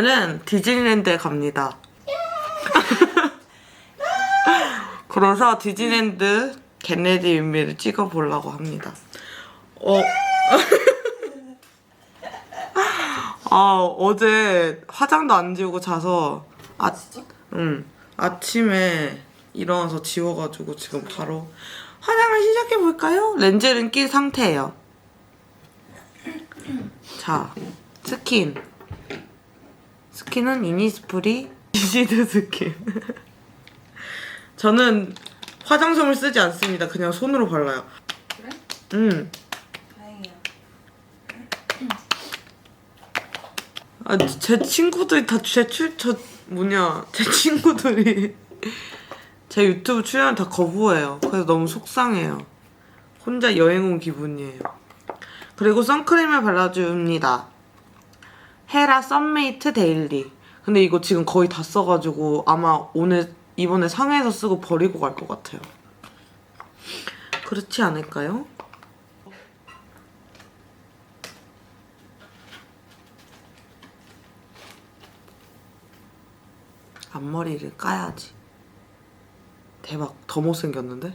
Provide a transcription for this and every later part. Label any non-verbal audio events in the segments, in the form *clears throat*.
오늘은 디즈니랜드에 갑니다. *laughs* 그래서 디즈니랜드 겟레디 윈미를 찍어보려고 합니다. 어. 아, *laughs* 어제 화장도 안 지우고 자서 아, 응. 아침에 일어나서 지워가지고 지금 바로 화장을 시작해볼까요? 렌즈는 낀 상태예요. 자, 스킨. 스킨은 이니스프리 비시드 *laughs* 스킨. 저는 화장솜을 쓰지 않습니다. 그냥 손으로 발라요. 그래? 음. 다행이야. 아, 제 친구들이 다제 출, 저, 뭐냐, 제 친구들이 *laughs* 제 유튜브 출연 다 거부해요. 그래서 너무 속상해요. 혼자 여행 온 기분이에요. 그리고 선크림을 발라줍니다. 헤라 썬메이트 데일리. 근데 이거 지금 거의 다 써가지고 아마 오늘 이번에 상해에서 쓰고 버리고 갈 것 같아요. 그렇지 않을까요? 앞머리를 까야지. 대박, 더 못생겼는데?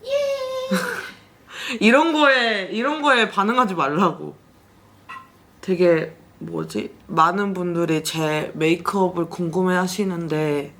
*laughs* 이런 거에, 이런 거에 반응하지 말라고. 되게, 뭐지? 많은 분들이 제 메이크업을 궁금해 하시는데,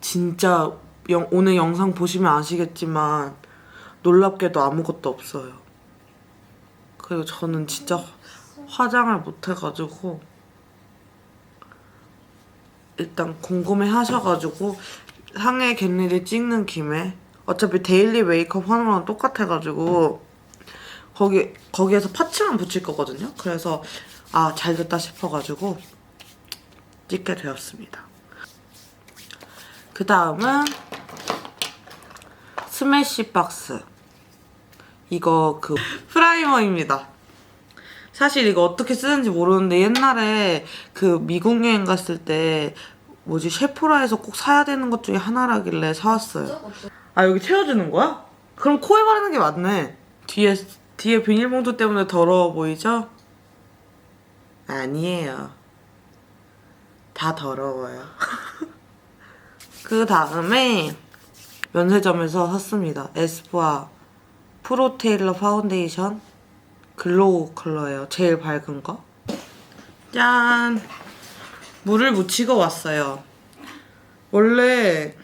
진짜 영- 오늘 영상 보시면 아시겠지만, 놀랍게도 아무것도 없어요. 그리고 저는 진짜 화장을 못 해가지고, 일단 궁금해 하셔가지고 상해 겟리를 찍는 김에 어차피 데일리 메이크업 하는 거랑 똑같아가지고 거기 거기에서 파츠만 붙일 거거든요. 그래서 아 잘 됐다 싶어가지고 찍게 되었습니다. 그 다음은 스매시 박스 이거 그 프라이머입니다. 사실 이거 어떻게 쓰는지 모르는데 옛날에 그 미국 여행 갔을 때 뭐지 셰프라에서 꼭 사야 되는 것 중에 하나라길래 사왔어요. 아 여기 채워주는 거야? 그럼 코에 바르는 게 맞네. 뒤에 뒤에 비닐봉투 때문에 더러워 보이죠? 아니에요. 다 더러워요. *laughs* 그 다음에 면세점에서 샀습니다. 에스쁘아 프로 테일러 파운데이션 글로우 컬러예요. 제일 밝은 거. 짠! 물을 묻히고 왔어요. 원래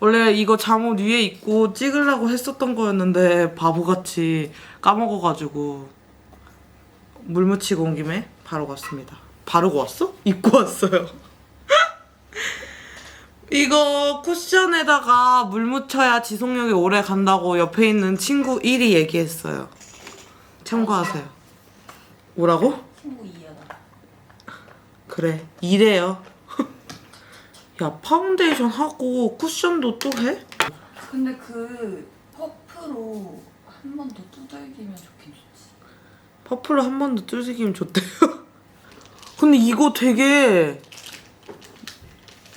원래 이거 잠옷 위에 입고 찍으려고 했었던 거였는데 바보같이 까먹어가지고 물 묻히고 온 김에 바로 갔습니다. 바르고 왔어? 입고 왔어요. *laughs* 이거 쿠션에다가 물 묻혀야 지속력이 오래 간다고 옆에 있는 친구 1이 얘기했어요. 참고하세요. 뭐라고? 친구 이하다. 그래 이래요. *laughs* 야 파운데이션 하고 쿠션도 또 해? 근데 그 퍼프로 한 번 더 두들기면 좋긴 좋지. 퍼플로 한번더 뚫리기면 좋대요. *laughs* 근데 이거 되게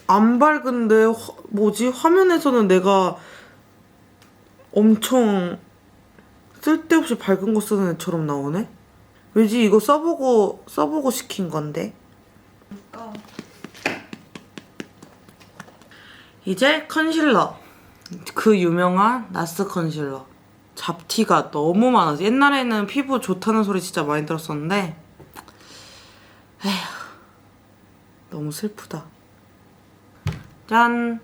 안 밝은데 화- 뭐지 화면에서는 내가 엄청 쓸데없이 밝은 거 쓰는 애처럼 나오네. 왜지 이거 써보고 써보고 시킨 건데. 그러니까 이제 컨실러. 그 유명한 나스 컨실러. 잡티가 너무 많아서 옛날에는 피부 좋다는 소리 진짜 많이 들었었는데 에휴 너무 슬프다. 짠!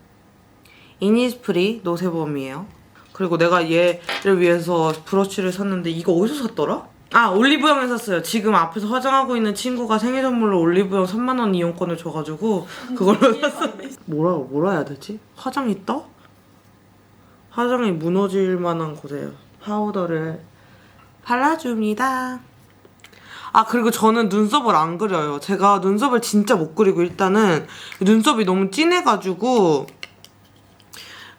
이니스프리 노세범이에요. 그리고 내가 얘를 위해서 브러쉬를 샀는데 이거 어디서 샀더라? 아 올리브영에 샀어요. 지금 앞에서 화장하고 있는 친구가 생일 선물로 올리브영 3만 원 이용권을 줘가지고 그걸로 샀어. 뭐라 뭐라 해야 되지? 화장이 떠? 화장이 무너질 만한 곳에 파우더를 발라줍니다. 아 그리고 저는 눈썹을 안 그려요. 제가 눈썹을 진짜 못 그리고 일단은 눈썹이 너무 진해가지고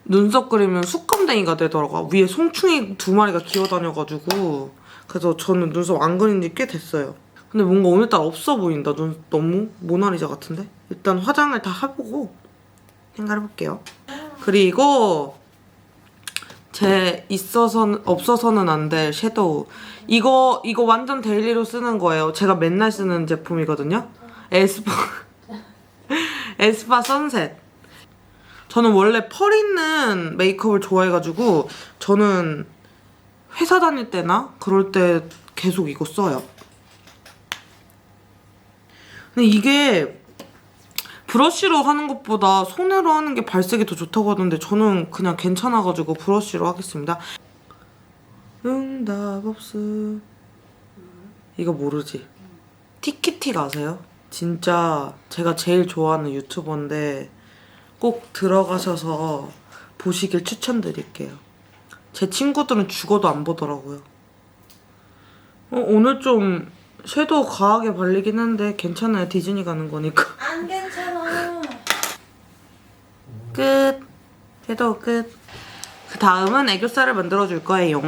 눈썹 그리면 수검댕이가 되더라고. 위에 송충이 두 마리가 기어다녀가지고 그래서 저는 눈썹 안 그린 지 꽤 됐어요. 근데 뭔가 오늘따라 없어 보인다. 눈 너무 모나리자 같은데? 일단 화장을 다 해보고 생각해볼게요. 그리고 제 있어서는 없어서는 안 될 섀도우. 이거 이거 완전 데일리로 쓰는 거예요. 제가 맨날 쓰는 제품이거든요. 에스쁘 *laughs* 에스쁘 선셋. 저는 원래 펄 있는 메이크업을 좋아해가지고 저는 회사 다닐 때나 그럴 때 계속 이거 써요. 근데 이게 브러쉬로 하는 것보다 손으로 하는 게 발색이 더 좋다고 하던데 저는 그냥 괜찮아가지고 브러쉬로 하겠습니다. 응답 없음. 이거 모르지? 티키틱 아세요? 진짜 제가 제일 좋아하는 유튜버인데 꼭 들어가셔서 보시길 추천드릴게요. 제 친구들은 죽어도 안 보더라고요. 어, 오늘 좀 섀도우 과하게 발리긴 한데 괜찮아요. 디즈니 가는 거니까. 안 괜찮아. 끝. 섀도우 끝. 그 다음은 애교살을 만들어줄 거예요.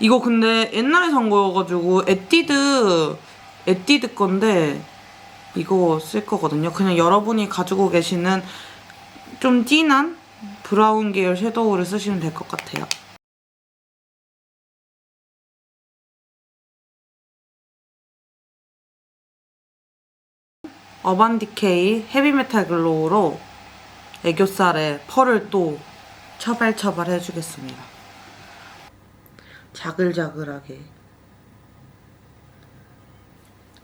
이거 근데 옛날에 산 거여가지고 에뛰드 에뛰드 건데 이거 쓸 거거든요. 그냥 여러분이 가지고 계시는 좀 진한 브라운 계열 섀도우를 쓰시면 될 것 같아요. 어반디케이 헤비메탈 글로우로 애교살에 펄을 또 처발처발 해주겠습니다. 자글자글하게.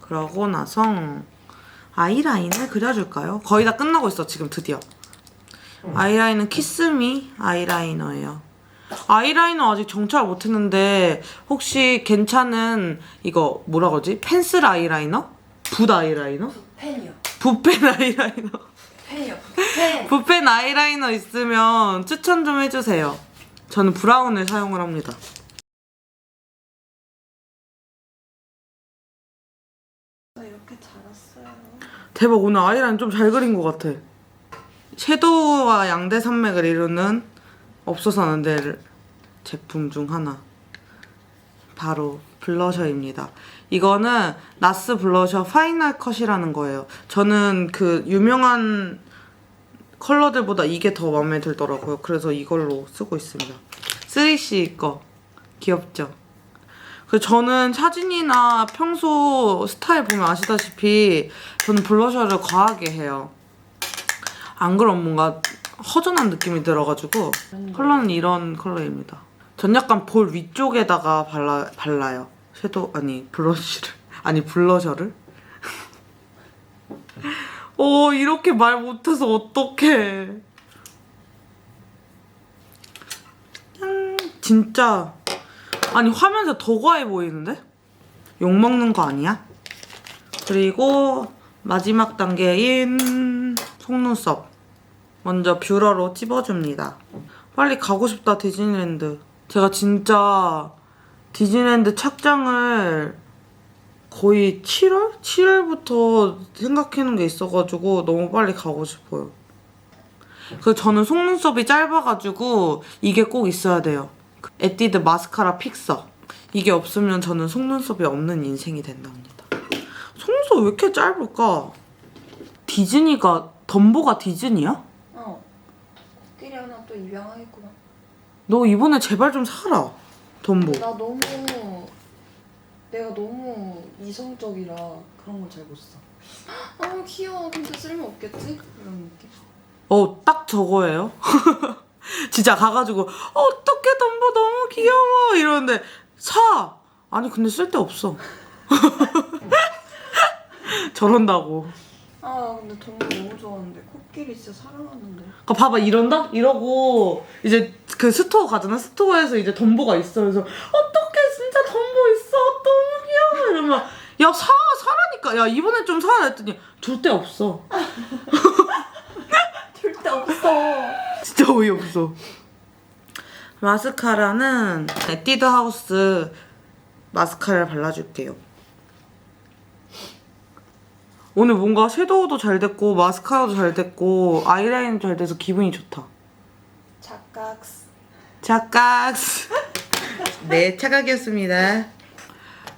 그러고 나서 아이라인을 그려줄까요? 거의 다 끝나고 있어 지금 드디어. 아이라인은 키스미 아이라이너예요. 아이라이너 아직 정찰 못했는데 혹시 괜찮은 이거 뭐라 그러지? 펜슬 아이라이너? 붓 아이라이너? 펜이요. 붓펜 아이라이너. 펜이요. 펜. 붓펜 아이라이너 있으면 추천 좀 해주세요. 저는 브라운을 사용을 합니다. 이렇게 자랐어요. 대박 오늘 아이라인 좀 잘 그린 것 같아. 섀도우와 양대 산맥을 이루는 없어서는 안 될 제품 중 하나. 바로 블러셔입니다. 이거는 나스 블러셔 파이널 컷이라는 거예요. 저는 그 유명한 컬러들보다 이게 더 마음에 들더라고요. 그래서 이걸로 쓰고 있습니다. 3C 거. 귀엽죠? 그 저는 사진이나 평소 스타일 보면 아시다시피 저는 블러셔를 과하게 해요. 안 그럼 뭔가 허전한 느낌이 들어가지고 컬러는 이런 컬러입니다. 전 약간 볼 위쪽에다가 발라, 발라요. 섀도우 아니 블러쉬를 아니 블러셔를. 어 이렇게 말 못해서 어떡해. 음, 진짜 아니 화면에서 더 과해 보이는데? 욕 먹는 거 아니야? 그리고 마지막 단계인 속눈썹 먼저 뷰러로 찝어줍니다. 빨리 가고 싶다 디즈니랜드. 제가 진짜 디즈니랜드 착장을 거의 7월? 7월부터 생각해놓은 게 있어가지고 너무 빨리 가고 싶어요. 그 저는 속눈썹이 짧아가지고 이게 꼭 있어야 돼요. 에뛰드 마스카라 픽서. 이게 없으면 저는 속눈썹이 없는 인생이 된답니다. 속눈썹 왜 이렇게 짧을까? 디즈니가 덤보가 디즈니야? 어. 코끼리 하나 또 입양하겠구나. 너 이번에 제발 좀 사라. 덤보. 나 너무 내가 너무 이성적이라 그런 걸 잘못 사. 아 귀여워. 근데 쓸모 없겠지? 이런 느낌. 어, 딱 저거예요. *laughs* 진짜 가가지고 어떻게 덤보 너무 귀여워 이러는데 사. 아니 근데 쓸데 없어. *laughs* 저런다고. 아 근데 동물 너무 좋아하는데 코끼리 진짜 사랑하는데. 그러니까 봐봐 이런다? 이러고 이제 그 스토어 가잖아. 스토어에서 이제 덤보가 있어. 그래서 어떻게 진짜 덤보 있어. 너무 귀여워. 이러면 야 사, 사라니까. 야 이번에 좀 사라 했더니 둘데 없어. *laughs* 절대 없어. 진짜 어이없어. 마스카라는 에뛰드 하우스 마스카라를 발라줄게요. 오늘 뭔가 섀도우도 잘 됐고 마스카라도 잘 됐고 아이라인도 잘 돼서 기분이 좋다. 착각스. 착각. 네, 착각이었습니다.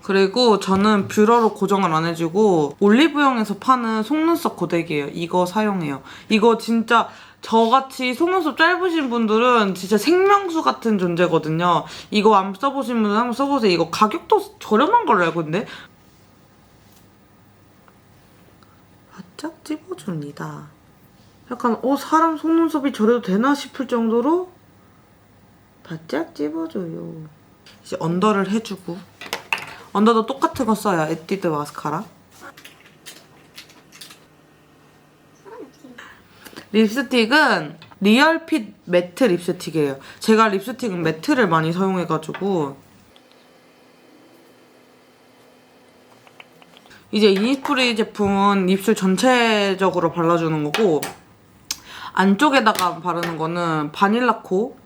그리고 저는 뷰러로 고정을 안 해주고 올리브영에서 파는 속눈썹 고데기예요. 이거 사용해요. 이거 진짜 저같이 속눈썹 짧으신 분들은 진짜 생명수 같은 존재거든요. 이거 안 써보신 분은 한번 써보세요. 이거 가격도 저렴한 걸로 알고 있는데. 바짝 찝어줍니다. 약간 어 사람 속눈썹이 저래도 되나 싶을 정도로 바짝 찝어줘요. 이제 언더를 해주고 언더도 똑같은 거 써요. 에뛰드 마스카라. 립스틱은 리얼핏 매트 립스틱이에요. 제가 립스틱은 매트를 많이 사용해가지고 이제 이니스프리 제품은 입술 전체적으로 발라주는 거고 안쪽에다가 바르는 거는 바닐라코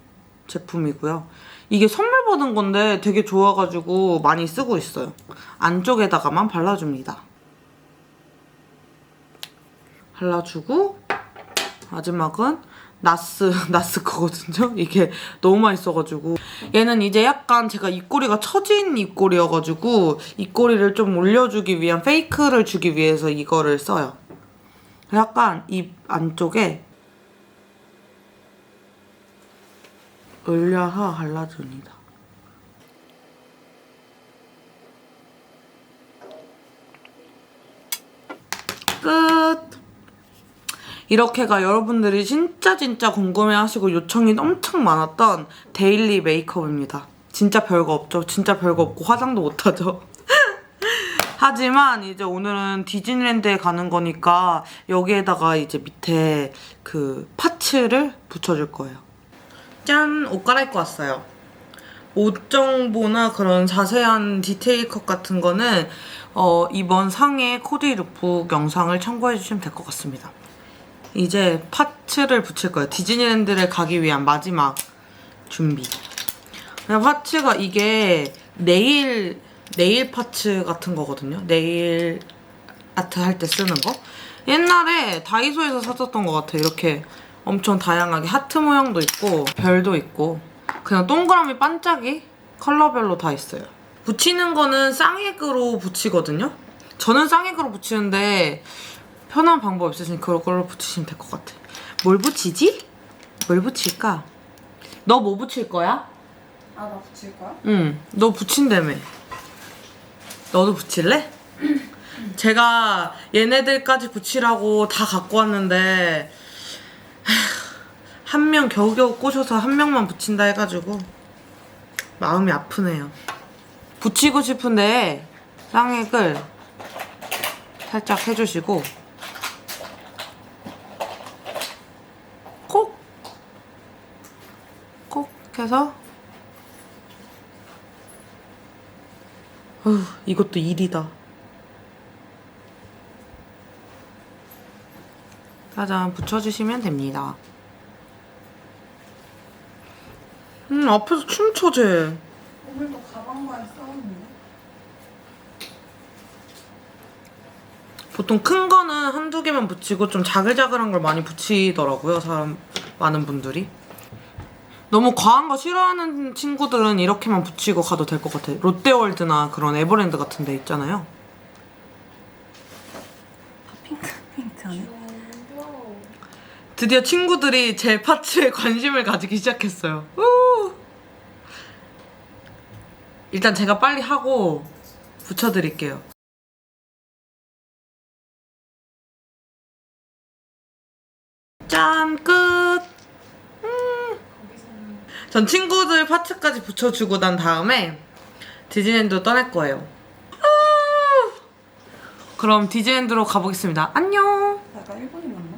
제품이고요. 이게 선물 받은 건데 되게 좋아가지고 많이 쓰고 있어요. 안쪽에다가만 발라줍니다. 발라주고 마지막은 나스 *laughs* 나스 거거든요. 이게 너무 맛있어가지고 얘는 이제 약간 제가 입꼬리가 처진 입꼬리여가지고 입꼬리를 좀 올려주기 위한 페이크를 주기 위해서 이거를 써요. 약간 입 안쪽에 올려서 발라줍니다. 끝. 이렇게가 여러분들이 진짜 진짜 궁금해하시고 요청이 엄청 많았던 데일리 메이크업입니다. 진짜 별거 없죠. 진짜 별거 없고 화장도 못하죠. *laughs* 하지만 이제 오늘은 디즈니랜드에 가는 거니까 여기에다가 이제 밑에 그 파츠를 붙여줄 거예요. 짠! 옷 갈아입고 왔어요. 옷 정보나 그런 자세한 디테일 컷 같은 거는 어, 이번 상해 코디 룩북 영상을 참고해 주시면 될 것 같습니다. 이제 파츠를 붙일 거예요. 디즈니랜드를 가기 위한 마지막 준비. 파츠가 이게 네일 네일 파츠 같은 거거든요. 네일 아트 할 때 쓰는 거. 옛날에 다이소에서 샀었던 것 같아요. 이렇게 엄청 다양하게 하트 모양도 있고 별도 있고 그냥 동그라미 반짝이 컬러별로 다 있어요. 붙이는 거는 쌍액으로 붙이거든요. 저는 쌍액으로 붙이는데 편한 방법 있으시면 그걸로 붙이시면 될 것 같아. 뭘 붙이지? 뭘 붙일까? 너 뭐 붙일 거야? 아 나 붙일 거야? 응, 너 붙인다며. 너도 붙일래? *clears throat* 제가 얘네들까지 붙이라고 다 갖고 왔는데 한 명 겨우겨우 꼬셔서 한 명만 붙인다 해가지고 마음이 아프네요. 붙이고 싶은데 쌍액을 살짝 해주시고 콕! 콕 해서 어휴, 이것도 일이다. 짜잔, 붙여주시면 됩니다. 음, 앞에서 춤춰, 쟤. 오늘도 가방만 싸웠는데 보통 큰 거는 한두 개만 붙이고 좀 자글자글한 걸 많이 붙이더라고요, 사람, 많은 분들이. 너무 과한 거 싫어하는 친구들은 이렇게만 붙이고 가도 될 것 같아요. 롯데월드나 그런 에버랜드 같은 데 있잖아요. 핑크 핑크하네. 드디어 친구들이 제 파츠에 *laughs* 관심을 가지기 시작했어요. 우! 일단 제가 빨리 하고 붙여드릴게요. 짠, 끝! 거기서는 전 친구들 파츠까지 붙여주고 난 다음에 디즈니랜드 떠날 거예요. 아! 그럼 디즈니랜드로 가보겠습니다. 안녕! 일본인 맞나?